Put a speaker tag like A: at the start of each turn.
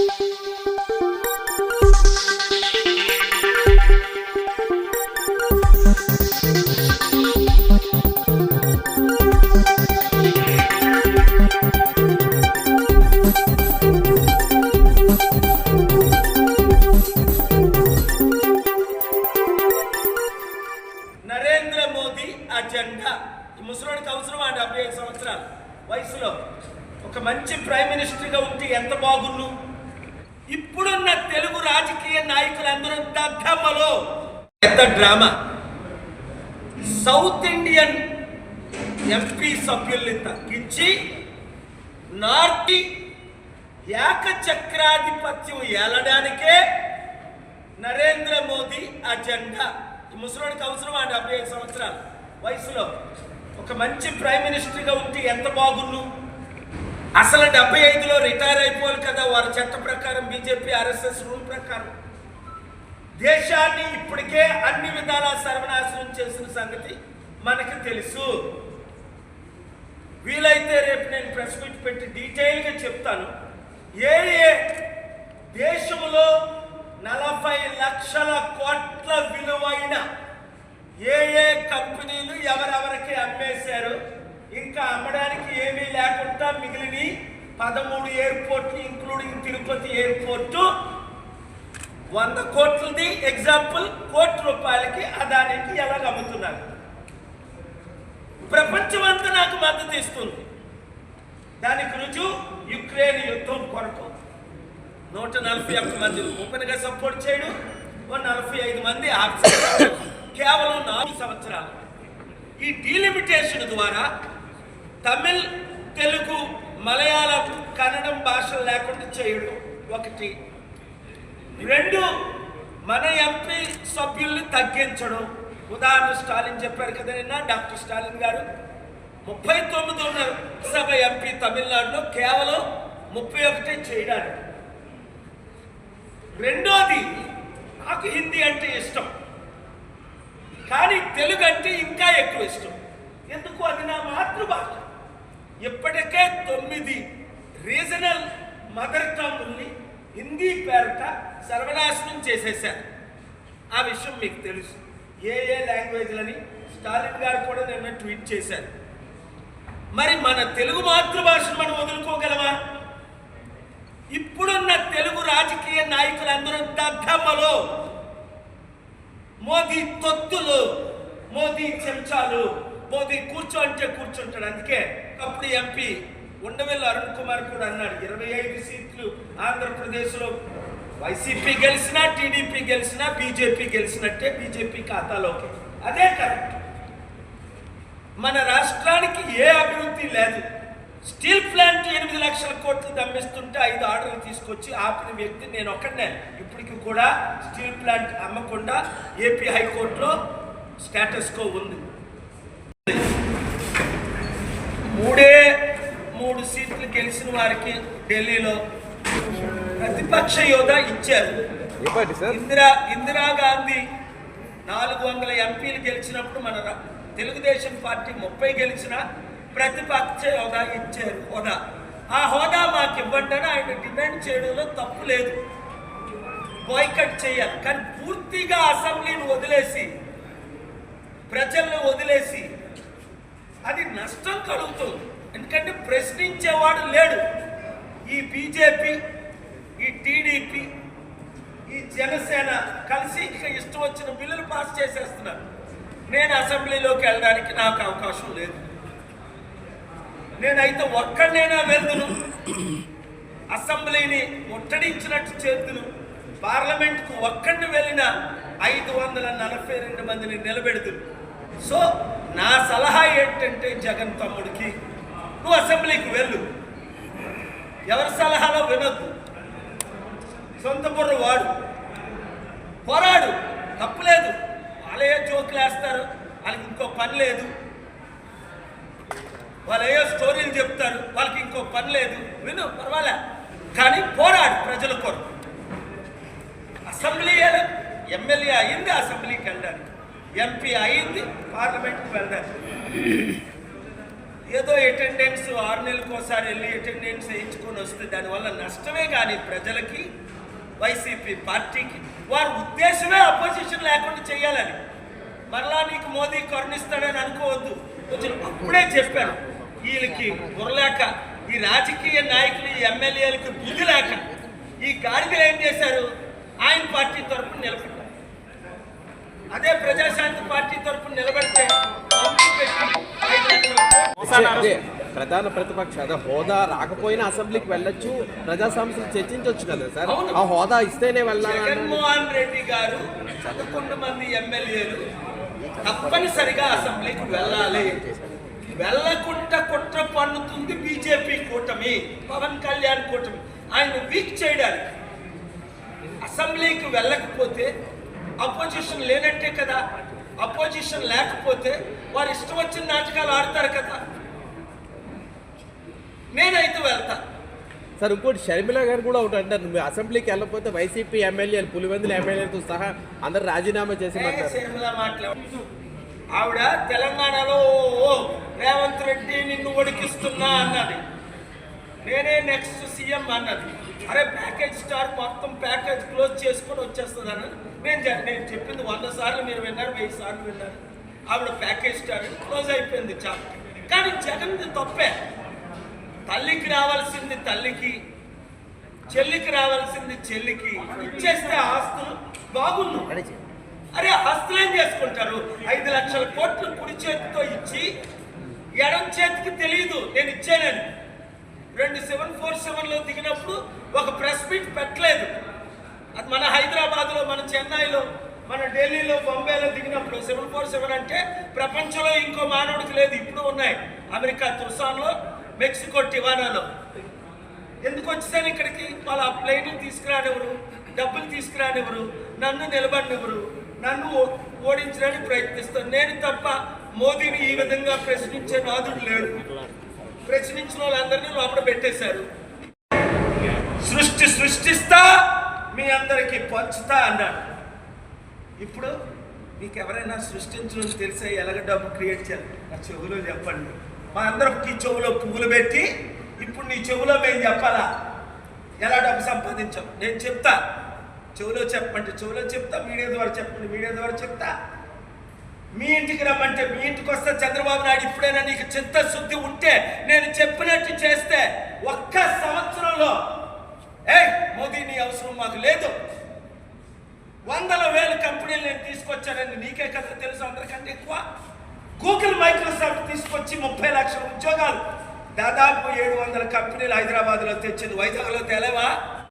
A: Narendra Modi agenda. ఈ ముసలోడికి అవసరం ఆ డెబ్బై ఐదు సంవత్సరాలు. వయసులో ఒక మంచి ప్రైమ్ మినిస్టర్గా ఉంటే ఎంత బాగున్ను ఇప్పుడున్న తెలుగు రాజకీయ నాయకులందరూ దద్దమ్మలో పెద్ద డ్రామా. సౌత్ ఇండియన్ ఎంపీ సభ్యుల్ని తగ్గించి నార్త్ ఏకచక్రాధిపత్యం ఏలడానికే నరేంద్ర మోదీ అజెండా. ముసలోడికి అవసరం ఆ డెబ్బై ఐదు సంవత్సరాలు వయసులో. ఒక మంచి ప్రైమ్ మినిస్టర్గా ఉంటే ఎంత బాగున్ను అసలు డెబ్బై ఐదులో రిటైర్ అయిపోవాలి కదా వారి చట్ట ప్రకారం బీజేపీ ఆర్ఎస్ఎస్ రూల్ ప్రకారం. దేశాన్ని ఇప్పటికే అన్ని విధాల సర్వనాశనం చేసిన సంగతి మనకి తెలుసు. వీలైతే రేపు నేను ప్రెస్ మీట్ పెట్టి డీటెయిల్గా చెప్తాను. ఏ ఏ దేశంలో నలభై లక్షల కోట్ల విలువైన ఏ ఏ కంపెనీలు ఎవరెవరికి అమ్మేశారు? ఇంకా అమ్మడానికి ఏమీ లేకుండా మిగిలిన పదమూడు ఎయిర్పోర్ట్లు ఇంక్లూడింగ్ తిరుపతి ఎయిర్పోర్టు వంద కోట్లది ఎగ్జాంపుల్ కోటి రూపాయలకి అదానికి ఎలాగ అమ్ముతున్నారు ప్రపంచమంతా నాకు మద్దతు ఇస్తుంది. దానికి రుజువు యుక్రెయిన్ యుద్ధం కొరకు నూట నలభై ఒక్క మంది ఓపెన్గా సపోర్ట్ చేయడం నలభై ఐదు మంది ఆఫీసర్లు. కేవలం నాలుగు సంవత్సరాలు. ఈ డీలిమిటేషన్ ద్వారా తమిళ్ తెలుగు మలయాళం కన్నడం భాషలు లేకుండా చేయడం. ఒకటి. రెండు మన ఎంపీ సభ్యుల్ని తగ్గించడం. ఉదాహరణ స్టాలిన్ చెప్పారు కదా నిన్న డాక్టర్ స్టాలిన్ గారు. ముప్పై తొమ్మిది ఉన్న సభ ఎంపీ తమిళనాడులో కేవలం ముప్పై ఒకటే చేయడానికి. రెండోది నాకు హిందీ అంటే ఇష్టం. కానీ తెలుగు అంటే ఇంకా ఎక్కువ ఇష్టం. ఎందుకు? అది నా మాతృభాష. ఇప్పటికే తొమ్మిది రీజనల్ మదర్ టంగ్ని హిందీ పేరట సర్వనాశనం చేసేశారు. ఆ విషయం మీకు తెలుసు. ఏ ఏ లాంగ్వేజ్లని స్టాలిన్ గారు కూడా నిన్న ట్వీట్ చేశారు. మరి మన తెలుగు మాతృభాషను మనం వదులుకోగలమా? ఇప్పుడున్న తెలుగు రాజకీయ నాయకులందరూ దద్దమ్మలో మోదీ తొత్తులు మోదీ చెంచాలు మోదీ కూర్చో అంటే కూర్చుంటాడు. అందుకే అప్పుడు ఎంపీ ఉండవెల్లి అరుణ్ కుమార్ కూడా అన్నాడు ఇరవై ఐదు సీట్లు ఆంధ్రప్రదేశ్లో వైసీపీ గెలిచినా టీడీపీ గెలిచినా బీజేపీ గెలిచినట్టే బీజేపీ ఖాతాలోకి. అదే కరెక్ట్. మన రాష్ట్రానికి ఏ అభివృద్ధి లేదు. స్టీల్ ప్లాంట్ ఎనిమిది లక్షల కోట్లు దమ్మిస్తుంటే ఐదు ఆర్డర్లు తీసుకొచ్చి ఆపిన వ్యక్తి నేను ఒక్కడనే. ఇప్పటికి కూడా స్టీల్ ప్లాంట్ అమ్మకుండా ఏపీ హైకోర్టులో స్టేటస్కో ఉంది. మూడే మూడు సీట్లు గెలిచిన వారికి ఢిల్లీలో ప్రతిపక్ష యోధ ఇచ్చారు. ఇందిరా ఇందిరాగాంధీ నాలుగు వందల ఎంపీలు గెలిచినప్పుడు మన తెలుగుదేశం పార్టీ ముప్పై గెలిచిన ప్రతిపక్ష హోదా ఇచ్చారు. హోదా. ఆ హోదా మాకు ఇవ్వండి అని ఆయన డిమాండ్ చేయడంలో తప్పు లేదు. బాయ్కట్ చేయాలి. కానీ పూర్తిగా అసెంబ్లీని వదిలేసి ప్రజలను వదిలేసి అది నష్టం కలుగుతుంది. ఎందుకంటే ప్రశ్నించేవాడు లేడు. ఈ బీజేపీ ఈ టీడీపీ ఈ జనసేన కలిసి ఇక ఇష్టం వచ్చిన బిల్లులు పాస్ చేసేస్తున్నారు. నేను అసెంబ్లీలోకి వెళ్ళడానికి నాకు అవకాశం లేదు. నేనైతే ఒక్కడనైనా వెళ్తును అసెంబ్లీని ముట్టడించినట్టు చేతును పార్లమెంట్కు ఒక్కడిని వెళ్ళిన ఐదు వందల నలభై రెండు మందిని నిలబెడుతుంది సో నా సలహా ఏంటంటే జగన్ తమ్ముడికి నువ్వు అసెంబ్లీకి వెళ్ళు. ఎవరి సలహాలో వినొద్దు. సొంత బుర్ర వాడు. పోరాడు. తప్పులేదు వాళ్ళే జోకులు వేస్తారు. వాళ్ళకి ఇంకో పని లేదు. వాళ్ళు ఏయో స్టోరీలు చెప్తారు. వాళ్ళకి ఇంకో పని లేదు. విను పర్వాలే. కానీ పోరాడు ప్రజల కొరకు. అసెంబ్లీ ఎమ్మెల్యే అయింది అసెంబ్లీకి వెళ్ళడానికి. ఎంపీ అయింది పార్లమెంట్కి వెళ్ళారు ఏదో అటెండెన్స్ ఆరు నెలలకు ఒకసారి వెళ్ళి అటెండెన్స్ వేయించుకొని వస్తే దానివల్ల నష్టమే కానీ ప్రజలకి వైసీపీ పార్టీకి. వారి ఉద్దేశమే అపోజిషన్ లేకుండా చేయాలని. మరలా నీకు మోదీ కరుణిస్తాడని అనుకోవద్దు. కొంచెం అప్పుడే చెప్పాను. వీళ్ళకి బుర్రలేక ఈ రాజకీయ నాయకులు ఈ ఎమ్మెల్యేలకు బుద్ధి లేక ఈ గాడిదలు ఏం చేశారు? ఆయన పార్టీ తరఫున నిలబడి అదే ప్రజాశాంతి పార్టీ తరఫున నిలబెడితే
B: ప్రధాన ప్రతిపక్ష అదే హోదా రాకపోయినా అసెంబ్లీకి వెళ్ళొచ్చు ప్రజా సమస్యలు చర్చించవచ్చు కదా సార్. ఆ హోదా ఇస్తేనే వెళ్ళాలి
A: జగన్మోహన్ రెడ్డి గారు పదకొండు మంది ఎమ్మెల్యేలు తప్పనిసరిగా అసెంబ్లీకి వెళ్ళాలి. వెళ్ళకుండా కుట్ర పన్నుతుంది బీజేపీ కూటమి పవన్ కళ్యాణ్ కూటమి. ఆయన వీక్ చేయడానికి అసెంబ్లీకి వెళ్ళకపోతే అపోజిషన్ లేనట్టే కదా. అపోజిషన్ లేకపోతే వారు ఇష్టం వచ్చిన నాటకాలు ఆడతారు కదా. నేనైతే వెళ్తా.
B: సార్ ఇంకోటి షర్మిల గారు కూడా ఒకటి అంటారు. నువ్వు అసెంబ్లీకి వెళ్ళకపోతే వైసీపీ ఎమ్మెల్యేలు పులివెందుల ఎమ్మెల్యేలతో సహా అందరు రాజీనామా
A: మాట్లాడు ఆవిడ తెలంగాణలో ఓ రేవంత్ రెడ్డి నిన్ను ఉడికిస్తున్నా అన్నది. నేనే నెక్స్ట్ సీఎం అన్నది. అరే ప్యాకేజ్ స్టార్ మొత్తం ప్యాకేజ్ క్లోజ్ చేసుకొని వచ్చేస్తుంది నేను నేను చెప్పింది వంద సార్లు మీరు విన్నారు వెయ్యి సార్లు విన్నారు. ఆవిడ ప్యాకేజ్ స్టార్ క్లోజ్ అయిపోయింది చాలా. కానీ జగన్ది తప్పే. తల్లికి రావాల్సింది తల్లికి చెల్లికి రావాల్సింది చెల్లికి. ఇచ్చేస్తే ఆస్తులు బాగున్నాం అరే ఆస్తులు ఏం చేసుకుంటారు? ఐదు లక్షల కోట్లు కుడి చేతితో ఇచ్చి ఎడం చేతికి తెలియదు నేను ఇచ్చానని రెండు సెవెన్ ఫోర్ సెవెన్లో దిగినప్పుడు ఒక ప్రెస్ మీట్ పెట్టలేదు. అది మన హైదరాబాద్లో మన చెన్నైలో మన ఢిల్లీలో బొంబాయిలో దిగినప్పుడు సెవెన్ ఫోర్ సెవెన్ అంటే ప్రపంచంలో ఇంకో మానవుడికి లేదు ఇప్పుడు ఉన్నాయి. అమెరికా తుర్సాన్లో మెక్సికో టివానాలో. ఎందుకు వచ్చేసాను ఇక్కడికి? వాళ్ళ ప్లేట్లు తీసుకురానివ్వరు డబ్బులు తీసుకురానివ్వరు నన్ను నిలబడినివ్వరు నన్ను ఓ- ఓడించడానికి ప్రయత్నిస్తాను నేను తప్ప మోదీని ఈ విధంగా ప్రశ్నించే నాదుడు లేడు. ప్రశ్నించిన వాళ్ళందరినీ లోపల పెట్టేశారు. సృష్టి సృష్టిస్తా మీ అందరికి పంచుతా అన్నాడు. ఇప్పుడు మీకు ఎవరైనా సృష్టించడం తెలిసే ఎలాగ డబ్బు క్రియేట్ చేయాలి. నా చెవులో చెప్పండి. మా అందరికి చెవులో పువ్వులు పెట్టి ఇప్పుడు నీ చెవులో మేము చెప్పాలా? ఎలా డబ్బు సంపాదించాం? నేను చెప్తా. చెవులో చెప్పండి. చెవులో చెప్తా మీడియా ద్వారా చెప్పండి. మీడియా ద్వారా చెప్తా. మీ ఇంటికి రమ్మంటే మీ ఇంటికి వస్తే చంద్రబాబు నాయుడు ఇప్పుడైనా నీకు చిత్తశుద్ధి ఉంటే నేను చెప్పినట్టు చేస్తే ఒక్క సంవత్సరంలో ఏ మోదీ నీ అవసరం మాకు లేదు. వందల వేల కంపెనీలు నేను తీసుకొచ్చానని నీకే కదా తెలుసు అందరికంటే ఎక్కువ? గూగుల్ మైక్రోసాఫ్ట్ తీసుకొచ్చి ముప్పై లక్షల ఉద్యోగాలు. దాదాపు ఏడు వందల కంపెనీలు హైదరాబాద్లో తెచ్చింది. వైజాగ్లో తెలవా?